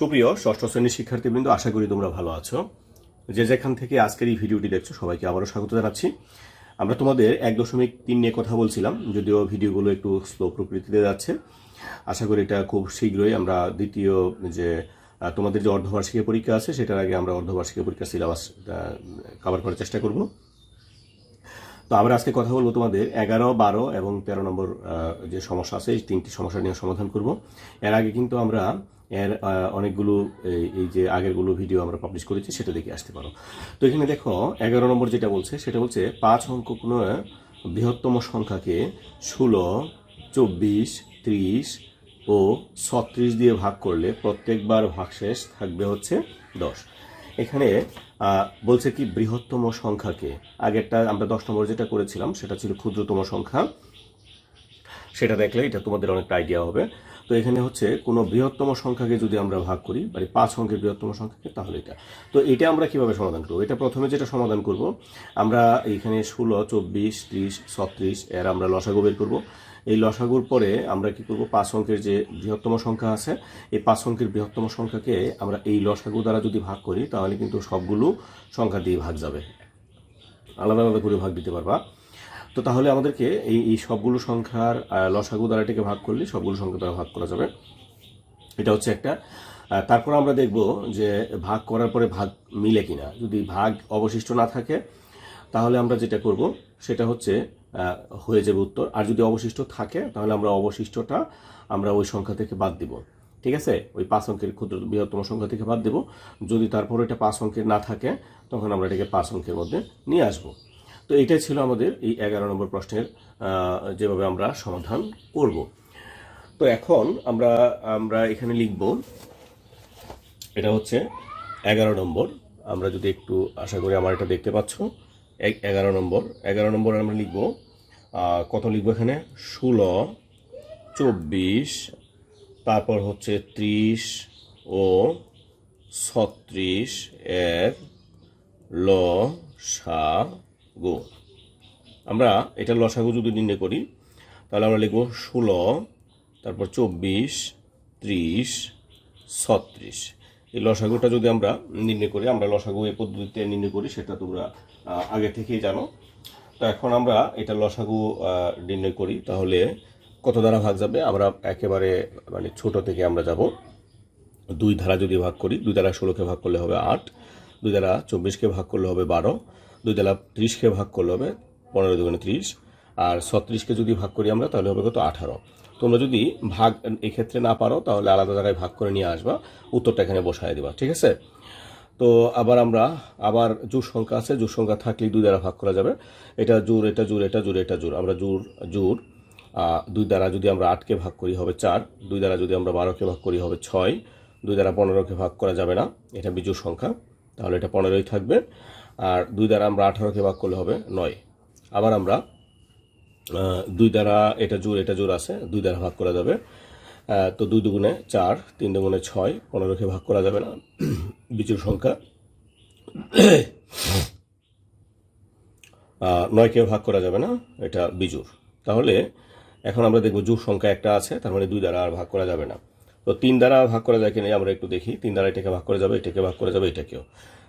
সুপ্রিয়, ষষ্ঠ শ্রেণির শিক্ষার্থীবৃন্দ, আশা করি তোমরা ভালো আছো। যে যেখান থেকে আজকের এই ভিডিওটি দেখছ, সবাইকে আবারও স্বাগত জানাচ্ছি। আমরা তোমাদের এক দশমিক তিন নিয়ে কথা বলছিলাম, যদিও ভিডিওগুলো একটু স্লো প্রকৃতিতে যাচ্ছে। আশা করি এটা খুব শীঘ্রই আমরা দ্বিতীয় যে তোমাদের যে অর্ধবার্ষিকী পরীক্ষা আছে, সেটার আগে আমরা অর্ধবার্ষিকী পরীক্ষার সিলেবাস কভার করার চেষ্টা করব। তো আমরা আজকে কথা বলব তোমাদের এগারো, বারো এবং তেরো নম্বর যে সমস্যা আছে, এই তিনটি সমস্যা নিয়ে সমাধান করব। এর আগে কিন্তু আমরা এর অনেকগুলো, এই যে আগেরগুলো ভিডিও আমরা পাবলিশ করেছি, সেটা দেখে আসতে পারো। তো এখানে দেখো, এগারো নম্বর যেটা বলছে, সেটা বলছে, পাঁচ অঙ্ক কোনো বৃহত্তম সংখ্যাকে ষোলো, চব্বিশ, ত্রিশ ও ছত্রিশ দিয়ে ভাগ করলে প্রত্যেকবার ভাগশেষ থাকবে হচ্ছে দশ। এখানে বলছে কি বৃহত্তম সংখ্যাকে। আগেরটা আমরা দশ নম্বর যেটা করেছিলাম, সেটা ছিল ক্ষুদ্রতম সংখ্যা। সেটা দেখলে এটা তোমাদের অনেকটা আইডিয়া হবে। তো এখানে হচ্ছে কোনো বৃহত্তম সংখ্যাকে যদি আমরা ভাগ করি মানে পাঁচ অঙ্কের বৃহত্তম সংখ্যাকে, তাহলে এটা। তো এটা আমরা কীভাবে সমাধান করব? এটা প্রথমে যেটা সমাধান করব, আমরা এখানে ষোলো, চব্বিশ, ত্রিশ, ছত্রিশ, এর আমরা লসাগু বের করব। এই লসাগুর পরে আমরা কি করব? পাঁচ অঙ্কের যে বৃহত্তম সংখ্যা আছে, এই পাঁচ অঙ্কের বৃহত্তম সংখ্যাকে আমরা এই লসাগু দ্বারা যদি ভাগ করি, তাহলে কিন্তু সবগুলো সংখ্যা দিয়ে ভাগ যাবে। আলাদা আলাদা করে ভাগ দিতে পারবা। তো তাহলে আমাদেরকে এই এই সবগুলো সংখ্যার লসাগু দ্বারা এটাকে ভাগ করলে সবগুলো সংখ্যা দ্বারা ভাগ করা যাবে। এটা হচ্ছে একটা। তারপর আমরা দেখব যে ভাগ করার পরে ভাগ মিলে কিনা। যদি ভাগ অবশিষ্ট না থাকে, তাহলে আমরা যেটা করব, সেটা হচ্ছে হয়ে যাবে উত্তর। আর যদি অবশিষ্ট থাকে, তাহলে আমরা অবশিষ্টটা আমরা ওই সংখ্যা থেকে বাদ দিব। ঠিক আছে? ওই পাঁচ অঙ্কের ক্ষুদ্র, বৃহত্তম সংখ্যা থেকে বাদ দেব। যদি তারপর এটা পাঁচ অঙ্কের না থাকে, তখন আমরা এটাকে পাঁচ অঙ্কের মধ্যে নিয়ে আসব। তো এটাই ছিল আমাদের এই এগারো নম্বর প্রশ্নের যেভাবে আমরা সমাধান করব। তো এখন আমরা আমরা এখানে লিখব, এটা হচ্ছে এগারো নম্বর। আমরা যদি একটু আশা করি আমার এটা দেখতে পাচ্ছ এক- এগারো নম্বর। এগারো নম্বর আমরা লিখব কত লিখব এখানে? ষোলো, চব্বিশ, তারপর হচ্ছে ত্রিশ ও ছত্রিশ এর ল সা গো। আমরা এটা লসাগু যদি নির্ণয় করি, তাহলে আমরা লিখব ষোলো, তারপর চব্বিশ, ত্রিশ, ছত্রিশ। এই লসাগুটা যদি আমরা নির্ণয় করি, আমরা লসাগু এই পদ্ধতিতে নির্ণয় করি, সেটা তোমরা আগে থেকেই জানো। তো এখন আমরা এটা লসাগু নির্ণয় করি, তাহলে কত দ্বারা ভাগ যাবে? আমরা একেবারে মানে ছোট থেকে আমরা যাব। দুই ধারা যদি ভাগ করি, দুই দ্বারা ষোলোকে ভাগ করলে হবে আট, দুই দ্বারা চব্বিশকে ভাগ করলে হবে বারো দুই দ্বারা ত্রিশকে ভাগ করলে হবে পনেরো দুগুণে ত্রিশ। আর ছত্রিশকে যদি ভাগ করি আমরা, তাহলে হবে কত? আঠারো। তোমরা যদি ভাগ এক্ষেত্রে না পারো, তাহলে আলাদা জায়গায় ভাগ করে নিয়ে আসবা। উত্তরটা এখানে বসায় দিবা, ঠিক আছে? তো আবার আমরা, আবার জোর সংখ্যা আছে জোর সংখ্যা থাকলেই দুই দ্বারা ভাগ করা যাবে। এটা জোর এটা জোর এটা জোর এটা জোর আমরা জোর জোর দুই দ্বারা যদি আমরা আটকে ভাগ করি হবে চার, দুই দ্বারা যদি আমরা বারোকে ভাগ করি হবে ছয়, দুই দ্বারা পনেরোকে ভাগ করা যাবে না। এটা বিজোড় সংখ্যা, তাহলে এটা পনেরোই থাকবে। আর দুই দ্বারা আমরা আঠারোকে ভাগ করলে হবে নয়। আবার আমরা দুই দ্বারা এটা জোর এটা জোর আছে দুই দ্বারা ভাগ করা যাবে। তো দুই দুগুণে চার তিন দুগুণে ছয় পনেরোকে ভাগ করা যাবে না। বিজোড় সংখ্যা। আহ, নয়কে ভাগ করা যাবে না এটা বিজুর তাহলে এখন আমরা দেখব জুর সংখ্যা একটা আছে তার মানে দুই দ্বারা আর ভাগ করা যাবে না। তো তিন দ্বারা ভাগ করা যায় কিনা আমরা একটু দেখি। তিন দ্বারা এটাকে ভাগ করা যাবে এটাকে ভাগ করা যাবে এটাকেও।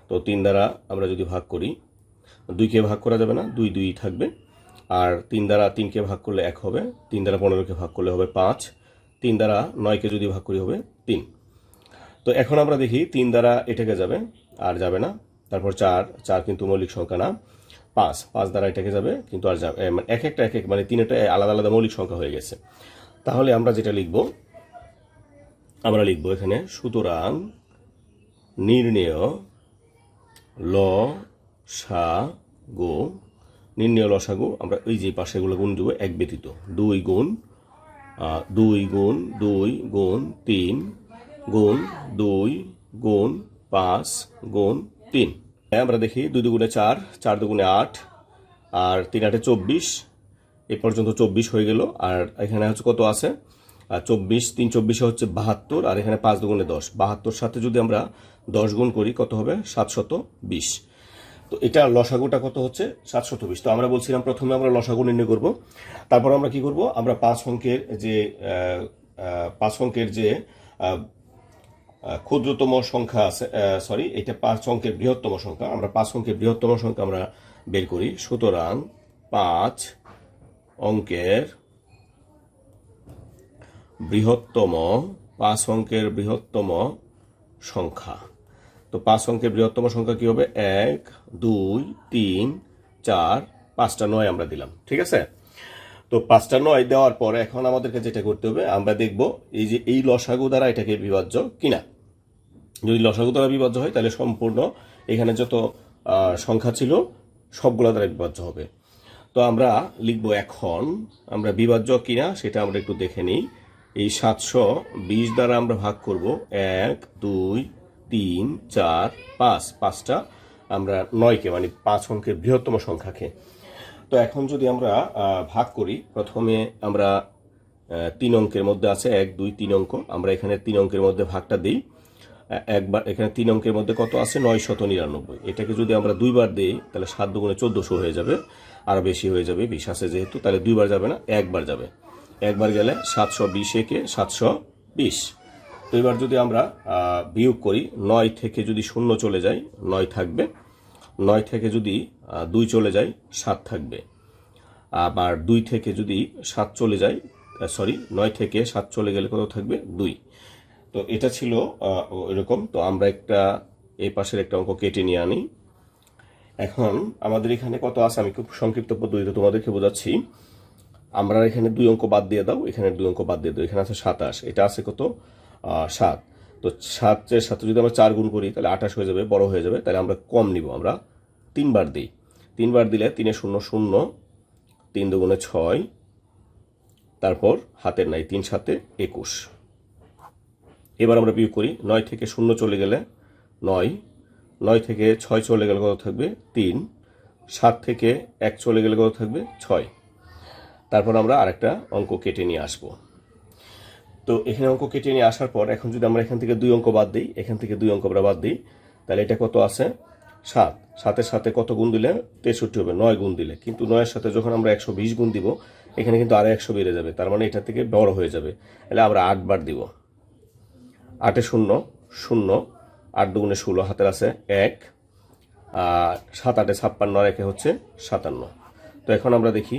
তো তিন দ্বারা আমরা যদি ভাগ করি দুইকে ভাগ করা যাবে না, দুই দুই থাকবে। আর তিন দ্বারা তিনকে ভাগ করলে এক হবে, তিন দ্বারা পনেরোকে ভাগ করলে হবে পাঁচ, তিন দ্বারা নয়কে যদি ভাগ করি হবে তিন। তো এখন আমরা দেখি তিন দ্বারা এটাকে যাবে, আর যাবে না। তারপর চার চার কিন্তু মৌলিক সংখ্যা না। পাঁচ পাঁচ দ্বারা এটাকে যাবে, কিন্তু আর যাবে মানে এক একটা, এক এক মানে তিনটা আলাদা আলাদা মৌলিক সংখ্যা হয়ে গেছে। তাহলে আমরা যেটা লিখব, আমরা লিখব এখানে, সুতরাং নির্ণেয় ল, সা, গো। নির্ণয় লসাগু আমরা এই যে পাশে পাশেগুলো গুণ দেবো, এক ব্যতীত। দুই গুণ দুই গুণ দুই গুণ, তিন গুণ, দুই গুণ, পাঁচ গুণ, তিন। আমরা দেখি দুই দুগুণে চার চার দুগুণে আট, আর তিন আটে চব্বিশ। এ পর্যন্ত চব্বিশ হয়ে গেল, আর এখানে হচ্ছে কত আছে? চব্বিশ, তিন চব্বিশে হচ্ছে বাহাত্তর, আর এখানে পাঁচ দুগুণে দশ। বাহাত্তর সাথে যদি আমরা দশ গুণ করি, কত হবে? সাতশত বিশ। তো এটা লসাগুটা কত হচ্ছে? সাতশত বিশ। তো আমরা বলছিলাম প্রথমে আমরা লসাগু নির্ণয় করব। তারপর আমরা কি করব? আমরা পাঁচ অঙ্কের যে পাঁচ অঙ্কের যে ক্ষুদ্রতম সংখ্যা আছে সরি এটা পাঁচ অঙ্কের বৃহত্তম সংখ্যা। আমরা পাঁচ অঙ্কের বৃহত্তম সংখ্যা আমরা বের করি। সুতরাং পাঁচ অঙ্কের বৃহত্তম পাঁচ অঙ্কের বৃহত্তম সংখ্যা। তো পাঁচ অঙ্কের বৃহত্তম সংখ্যা কি হবে? এক, দুই, তিন, চার, পাঁচটা নয় আমরা দিলাম। ঠিক আছে? তো পাঁচটা নয় দেওয়ার পর এখন আমাদেরকে যেটা করতে হবে, আমরা দেখব এই যে এই লসাগু দ্বারা এটাকে বিভাজ্য কিনা। যদি লসাগু দ্বারা বিভাজ্য হয়, তাহলে সম্পূর্ণ এখানে যত সংখ্যা ছিল, সবগুলো দ্বারা বিভাজ্য হবে। তো আমরা লিখব এখন, আমরা বিভাজ্য কিনা সেটা আমরা একটু দেখে নিই। এই সাতশো বিশ দ্বারা আমরা ভাগ করব এক, দুই, তিন, চার, পাঁচ। পাঁচটা আমরা নয়কে মানে পাঁচ অঙ্কের বৃহত্তম সংখ্যাকে। তো এখন যদি আমরা ভাগ করি, প্রথমে আমরা তিন অঙ্কের মধ্যে আছে এক, দুই, তিন অঙ্ক। আমরা এখানে তিন অঙ্কের মধ্যে ভাগটা দিই। একবার, এখানে তিন অঙ্কের মধ্যে কত আছে? নয় শত নিরানব্বই। এটাকে যদি আমরা দুইবার দিই, তাহলে সাত দুগুণে চোদ্দোশো হয়ে যাবে। আরও বেশি হয়ে যাবে, বিশ আছে যেহেতু, তাহলে দুইবার যাবে না, একবার যাবে। একবার গেলে সাতশো বিশ একে সাতশো বিশ। তো এবার যদি আমরা বিয়োগ করি, নয় থেকে যদি শূন্য চলে যায়, নয় থাকবে। নয় থেকে যদি দুই চলে যায়, সাত থাকবে। আবার দুই থেকে যদি সাত চলে যায় সরি, নয় থেকে সাত চলে গেলে কত থাকবে? দুই। তো এটা ছিল এরকম। তো আমরা একটা এই পাশের একটা অঙ্ক কেটে নিয়ে আনি। এখন আমাদের এখানে কত আছে? আমি খুব সংক্ষিপ্ত পদ্ধতিতে তোমাদেরকে বোঝাচ্ছি। আমরা এখানে দুই অঙ্ক বাদ দিয়ে দাও, এখানে দুই অঙ্ক বাদ দিয়ে দাও, এখানে আছে সাতাশ, এটা আছে কত? সাত। তো সাতের সাথে যদি আমরা চার গুণ করি, তাহলে আঠাশ হয়ে যাবে, বড় হয়ে যাবে, তাহলে আমরা কম নিব, আমরা তিনবার দিই। তিনবার দিলে তিনে শূন্য শূন্য, তিন দুগুণে ছয়, তারপর হাতের নাই, তিন সাতে একুশ। এবার আমরা বিয়োগ করি, নয় থেকে শূন্য চলে গেলে নয় নয় থেকে ছয় চলে গেলে কত থাকবে? তিন, সাত থেকে এক চলে গেলে কত থাকবে? ছয়। তারপর আমরা আরেকটা অঙ্ক কেটে নিয়ে আসব। তো এখানে অঙ্ক কেটে নিয়ে আসার পর এখন যদি আমরা এখান থেকে দুই অঙ্ক বাদ দিই, এখান থেকে দুই অঙ্ক আমরা বাদ দিই, তাহলে এটা কত আছে? সাত। সাতের সাথে কত গুণ দিলে? তেষট্টি হবে, নয় গুণ দিলে। কিন্তু নয়ের সাথে যখন আমরা একশো বিশ গুণ দিব, এখানে কিন্তু আরও একশো বেড়ে যাবে। তার মানে এটা থেকে বড় হয়ে যাবে। তাহলে আমরা আটবার দিব। আটে শূন্য শূন্য, আট দুগুণে ষোলো, হাতের আছে এক, আর সাত আটে ছাপ্পান্ন, আর একে হচ্ছে সাতান্ন। তো এখন আমরা দেখি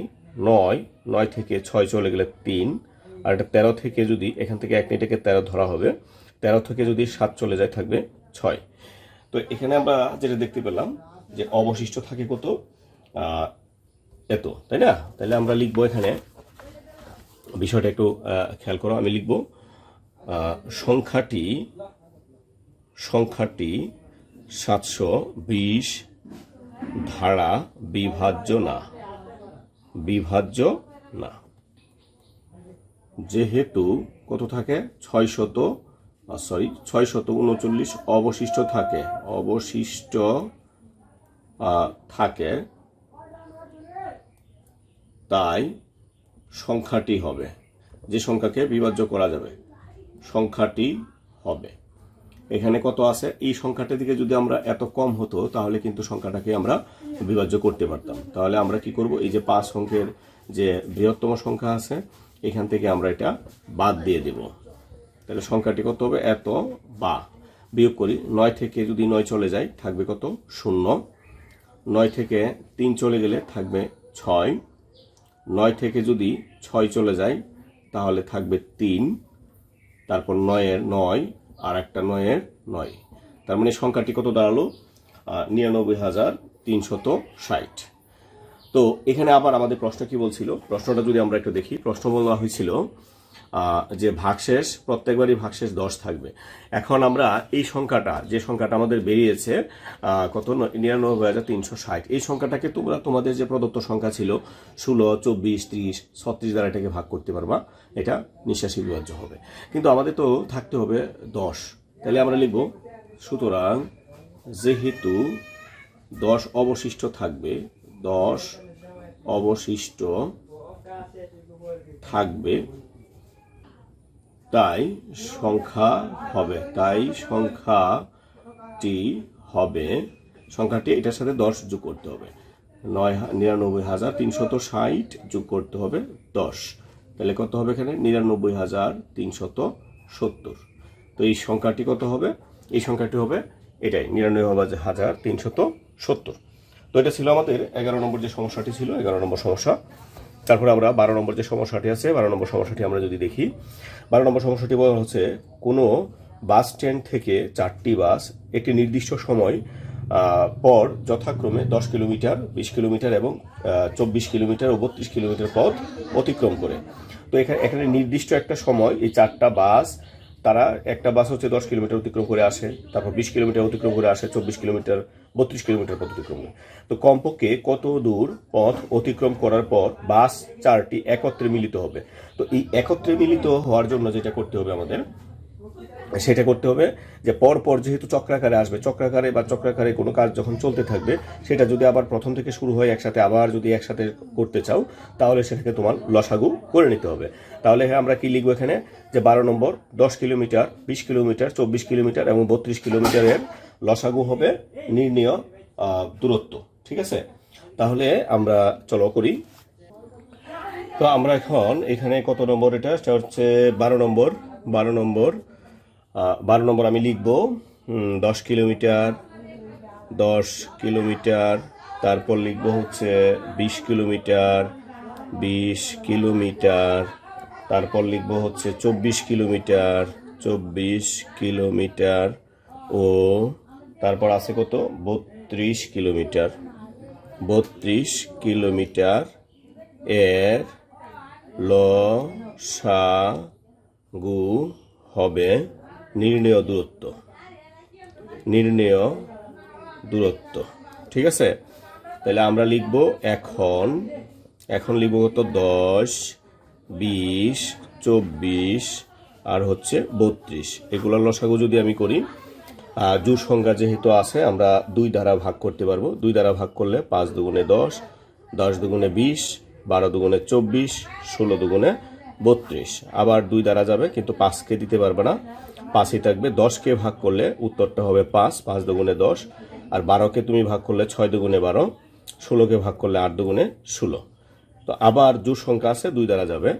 নয় নয় থেকে ছয় চলে গেলে তিন, আর এটা তেরো থেকে যদি এখান থেকে এক নিটেকে তেরো ধরা হবে, তেরো থেকে যদি সাত চলে যায় থাকবে ছয়। তো এখানে আমরা যেটা দেখতে পেলাম যে অবশিষ্ট থাকে কত? এত, তাই না? তাহলে আমরা লিখব এখানে, বিষয়টা একটু খেয়াল করো, আমি লিখব সংখ্যাটি সংখ্যাটি সাতশো বিশ ধারা বিভাজ্য না। বিভাজ্য না। যেহেতু কত থাকে? ছয় শত সরি ছয় শত উনচল্লিশ অবশিষ্ট থাকে। অবশিষ্ট থাকে। তাই সংখ্যাটি হবে। যে সংখ্যাকে বিভাজ্য করা যাবে, সংখ্যাটি হবে। এখানে কত আছে? এই সংখ্যাটার দিকে যদি আমরা এত কম হতো, তাহলে কিন্তু সংখ্যাটাকে আমরা বিভাজ্য করতে পারতাম। তাহলে আমরা কি করব? এই যে পাঁচ অঙ্কের যে বৃহত্তম সংখ্যা আছে, এখান থেকে আমরা এটা বাদ দিয়ে দেব। তাহলে সংখ্যাটি কত হবে? এত বা। বিয়োগ করি, নয় থেকে যদি নয় চলে যায়, থাকবে কত? শূন্য। নয় থেকে তিন চলে গেলে থাকবে ছয়। নয় থেকে যদি ছয় চলে যায়, তাহলে থাকবে তিন। তারপর নয়ের নয় আর একটা নয়ের নয়। তার মানে সংখ্যাটি কত দাঁড়াল? নিরানব্বই হাজার তিনশত ষাট। তো এখানে আবার আমাদের প্রশ্ন কি বলছিল? প্রশ্নটা যদি আমরা একটু দেখি, প্রশ্ন বলা হয়েছিল যে ভাগশেষ, প্রত্যেকবারই ভাগশেষ দশ থাকবে। এখন আমরা এই সংখ্যাটা, যে সংখ্যাটা আমাদের বেরিয়েছে কত? নিরানব্বই হাজার তিনশো ষাট। এই সংখ্যাটাকে তোমরা, তোমাদের যে প্রদত্ত সংখ্যা ছিল, ষোলো, চব্বিশ, ত্রিশ, ছত্রিশ দ্বারা এটাকে ভাগ করতে পারবা। এটা নিঃশ্বাসী বিভাজ্য হবে। কিন্তু আমাদের তো থাকতে হবে দশ। তাহলে আমরা লিখব, সুতরাং যেহেতু দশ অবশিষ্ট থাকবে, দশ অবশিষ্ট থাকবে তাই সংখ্যা হবে, তাই সংখ্যাটি হবে, সংখ্যাটি এটার সাথে দশ যোগ করতে হবে। নয় নিরানব্বই হাজার তিনশত ষাট যোগ করতে হবে দশ। তাহলে কত হবে এখানে? নিরানব্বই হাজার তিনশত সত্তর। তো এই সংখ্যাটি কত হবে? এই সংখ্যাটি হবে এটাই, নিরানব্বই হাজার তিনশত সত্তর। তো এটা ছিল আমাদের এগারো নম্বর যে সমস্যাটি ছিল, এগারো নম্বর সমস্যা। তারপরে আমরা বারো নম্বর যে সমস্যাটি আছে, বারো নম্বর সমস্যাটি আমরা যদি দেখি, বারো নম্বর সমস্যাটি বলা হচ্ছে কোনো বাস স্ট্যান্ড থেকে চারটি বাস একটি নির্দিষ্ট সময় পর যথাক্রমে দশ কিলোমিটার, বিশ কিলোমিটার এবং চব্বিশ কিলোমিটার ও বত্রিশ কিলোমিটার পথ অতিক্রম করে। তো এখানে এখানে নির্দিষ্ট একটা সময় এই চারটা বাস, তারা একটা বাস হচ্ছে দশ কিলোমিটার অতিক্রম করে আসে, তারপর বিশ কিলোমিটার অতিক্রম করে আসে, চব্বিশ কিলোমিটার বত্রিশ কিলোমিটার পথ অতিক্রম করে। তো কমপক্ষে কত দূর পথ অতিক্রম করার পর বাস চারটি একত্রে মিলিত হবে? তো এই একত্রে মিলিত হওয়ার জন্য যেটা করতে হবে আমাদের, সেটা করতে হবে যে পর পর যেহেতু চক্রাকারে আসবে, চক্রাকারে বা চক্রাকারে কোনো কাজ যখন চলতে থাকবে, সেটা যদি আবার প্রথম থেকে শুরু হয় একসাথে, আবার যদি একসাথে করতে চাও, তাহলে সেটাকে তোমার লসাগু করে নিতে হবে। তাহলে হ্যাঁ আমরা কি লিখব এখানে? যে বারো নম্বর, দশ কিলোমিটার, বিশ কিলোমিটার, চব্বিশ কিলোমিটার এবং বত্রিশ কিলোমিটারের লসাগু হবে, নির্ণীয় দূরত্ব, ঠিক আছে? তাহলে আমরা, চলো করি। তো আমরা এখন এখানে কত নম্বর এটা? সেটা হচ্ছে বারো নম্বর বারো নম্বর বারো নম্বর আমি লিখব দশ কিলোমিটার দশ কিলোমিটার, তারপর লিখব হচ্ছে বিশ কিলোমিটার বিশ কিলোমিটার, তারপর লিখব হচ্ছে চব্বিশ কিলোমিটার চব্বিশ কিলোমিটার ও তারপর আছে কত? বত্রিশ কিলোমিটার। বত্রিশ কিলোমিটার এর ল সা গু হবে নির্ণেয় দূরত্ব। নির্ণেয় দূরত্ব। ঠিক আছে? তাহলে আমরা লিখব এখন এখন লিখব হতো দশ, বিশ, চব্বিশ আর হচ্ছে বত্রিশ। এগুলোর লসাগু যদি আমি করি জোর সংখ্যা যেহেতু আছে, আমরা দুই দ্বারা ভাগ করতে পারব। দুই দ্বারা ভাগ করলে পাঁচ দুগুণে দশ দশ দুগুণে বিশ, বারো দুগুণে চব্বিশ, ষোলো দুগুণে বত্রিশ। আবার দুই দ্বারা যাবে, কিন্তু পাঁচকে দিতে পারবে না। পাঁচই থাকবে, দশকে ভাগ করলে উত্তরটা হবে পাঁচ পাঁচ দুগুণে দশ। আর বারোকে তুমি ভাগ করলে ছয় দুগুণে বারো, ষোলোকে ভাগ করলে আট দুগুণে ষোলো। তো আবার জোর সংখ্যা আছে, দুই দ্বারা যাবে।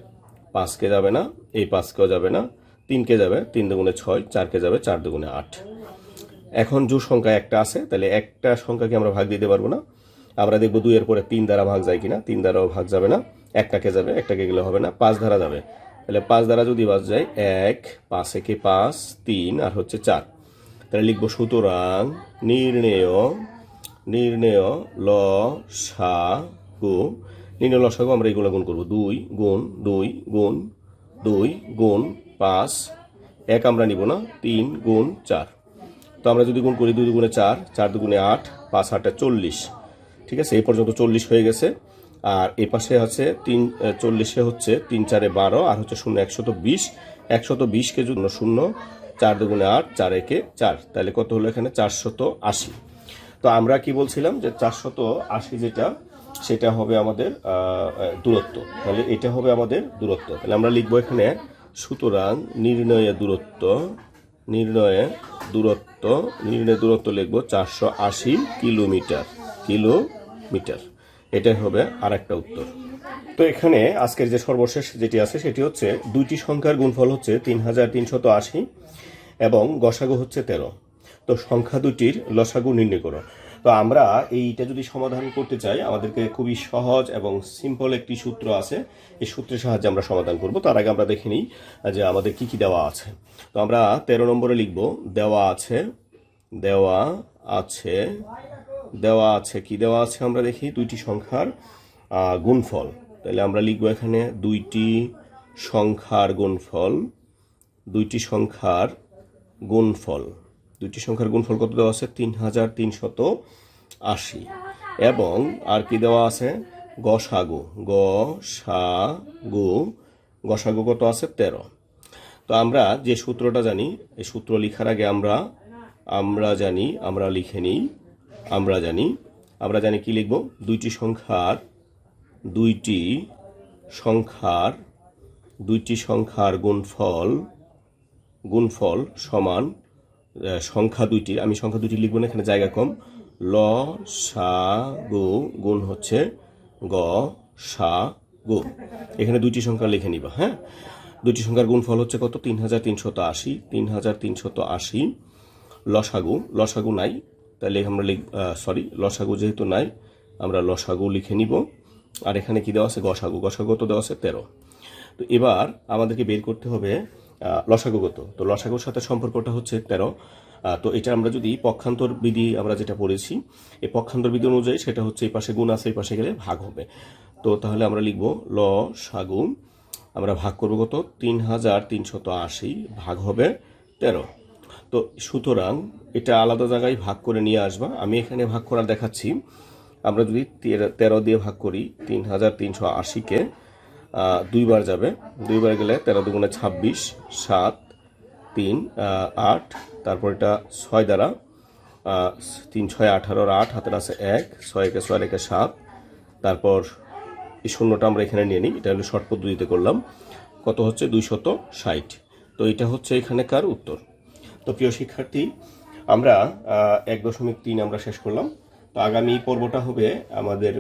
পাঁচকে যাবে না, এই পাঁচকেও যাবে না। তিনকে যাবে, তিন দুগুণে ছয়, চারকে যাবে, চার দুগুণে আট। এখন জোর সংখ্যা একটা আছে, তাহলে একটা সংখ্যাকে আমরা ভাগ দিতে পারব না। আমরা দেখব দুইয়ের পরে তিন দ্বারা ভাগ যায় কিনা, তিন দ্বারাও ভাগ যাবে না। একটাকে যাবে, একটাকে গেলে হবে না, পাঁচ ধারা যাবে। তাহলে পাঁচ দ্বারা যদি বাজ যায়, এক, পাঁচ একে পাঁচ, তিন, আর হচ্ছে চার। তাহলে লিখব সুতরাং নির্ণেয় নির্ণেয়, ল, সা, গু। নির্ণয় লসাগু আমরা এগুলো গুণ করব। দুই, গুণ দুই গুণ দুই, গুণ, পাঁচ। এক আমরা নিব না, তিন, গুণ, চার। তো আমরা যদি গুণ করি দুই দুগুণে চার চার দুগুণে আট, পাঁচ আটটা চল্লিশ। ঠিক আছে? এই পর্যন্ত চল্লিশ হয়ে গেছে। আর এই পাশে আছে তিন চল্লিশে হচ্ছে তিন চারে বারো, আর হচ্ছে শূন্য একশত বিশ। একশত বিশকে জন্য শূন্য, চার দুগুণে আট, চার একে চার। তাহলে কত হলো এখানে? চারশত আশি। তো আমরা কি বলছিলাম যে চারশত আশি যেটা, সেটা হবে আমাদের দূরত্ব। তাহলে এটা হবে আমাদের দূরত্ব। তাহলে আমরা লিখব এখানে, সুতরাং নির্ণয়ের দূরত্ব নির্ণয়ে দূরত্ব, নির্ণয় দূরত্ব লিখব চারশো আশি কিলোমিটার কিলোমিটার। এটাই হবে আর একটা উত্তর। তো এখানে আজকের যে সর্বশেষ যেটি আছে, সেটি হচ্ছে দুইটি সংখ্যার গুণফল হচ্ছে তিন হাজার তিনশত আশি এবং গসাগু হচ্ছে তেরো। তো সংখ্যা দুটির লসাগু নির্ণয় করো। তো আমরা এইটা যদি সমাধান করতে চাই, আমাদেরকে খুবই সহজ এবং সিম্পল একটি সূত্র আছে। এই সূত্রের সাহায্যে আমরা সমাধান করব। তার আগে আমরা দেখে নিই যে আমাদের কি কি দেওয়া আছে। তো আমরা তেরো নম্বরে লিখব, দেওয়া আছে দেওয়া আছে দেওয়া আছে। কি দেওয়া আছে আমরা দেখি? দুইটি সংখ্যার গুণফল। তাহলে আমরা লিখব এখানে দুইটি সংখ্যার গুণফল, দুইটি সংখ্যার গুণফল। দুইটি সংখ্যার গুণফল কত দেওয়া আছে? তিন হাজার তিনশত আশি। এবং আর কি দেওয়া আছে? গসাগু। গ সা গু গসাগু কত আছে? তেরো। তো আমরা যে সূত্রটা জানি, এই সূত্র লেখার আগে আমরা আমরা জানি, আমরা লিখে নিই, আমরা জানি আমরা জানি কি লিখব? দুইটি সংখ্যার দুইটি সংখ্যার দুইটি সংখ্যার গুণফল গুণফল সমান সংখ্যা দুইটি। আমি সংখ্যা দুইটি লিখব না, এখানে জায়গা কম। ল, সা, গো, গুণ হচ্ছে গ, সা, গো। এখানে দুইটি সংখ্যা লিখে নিবা হ্যাঁ? দুটি সংখ্যার গুণফল হচ্ছে কত? তিন হাজার তিনশত আশি। তিন হাজার তিনশত আশি। লসাগু। লসাগু নাই। তাহলে আমরা লিখ সরি লসাগু যেহেতু নাই, আমরা লসাগু লিখে নিব। আর এখানে কি দেওয়া আছে? গসাগু। গসাগু তো দেওয়া আছে? তেরো। তো এবার আমাদেরকে বের করতে হবে লসাগুগত। তো লসাগুর সাথে সম্পর্কটা হচ্ছে তেরো। তো এটা আমরা যদি পক্ষান্তর বিধি আমরা যেটা পড়েছি, এই পক্ষান্তর বিধি অনুযায়ী সেটা হচ্ছে এই পাশে গুণ আছে, এই পাশে গেলে ভাগ হবে। তো তাহলে আমরা লিখব ল সাগু আমরা ভাগ করব কত? তিন হাজার তিনশত আশি ভাগ হবে তেরো। তো সুতরাং এটা আলাদা জায়গায় ভাগ করে নিয়ে আসবা। আমি এখানে ভাগ করা দেখাচ্ছি। আমরা যদি তেরো- দিয়ে ভাগ করি তিন হাজার তিনশো আশিকে দুইবার যাবে। দুইবার গেলে তেরো দুগুণে ছাব্বিশ, সাত, তিন আট, তারপর এটা ছয় দ্বারা তিন, ছয়, আঠারোর আট, হাতের আছে এক, ছয় একে ছয় একে সাত। তারপর এই শূন্যটা আমরা এখানে নিয়ে নিই, এটা হলো শর্ট পদ্ধতিতে করলাম। কত হচ্ছে? দুইশত ষাট। তো এটা হচ্ছে এখানেকার উত্তর। তো প্রিয় শিক্ষার্থী, আমরা এক দশমিক তিন আমরা শেষ করলাম। তো আগামী পর্বটা হবে আমাদের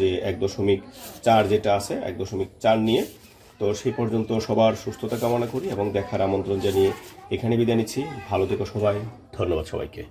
যে এক দশমিক চার যেটা আছে, এক দশমিক চার নিয়ে। তো সেই পর্যন্ত সবার সুস্থতা কামনা করি এবং দেখার আমন্ত্রণ জানিয়ে এখানে বিদায় নিচ্ছি। ভালো থেকো সবাই। ধন্যবাদ সবাইকে।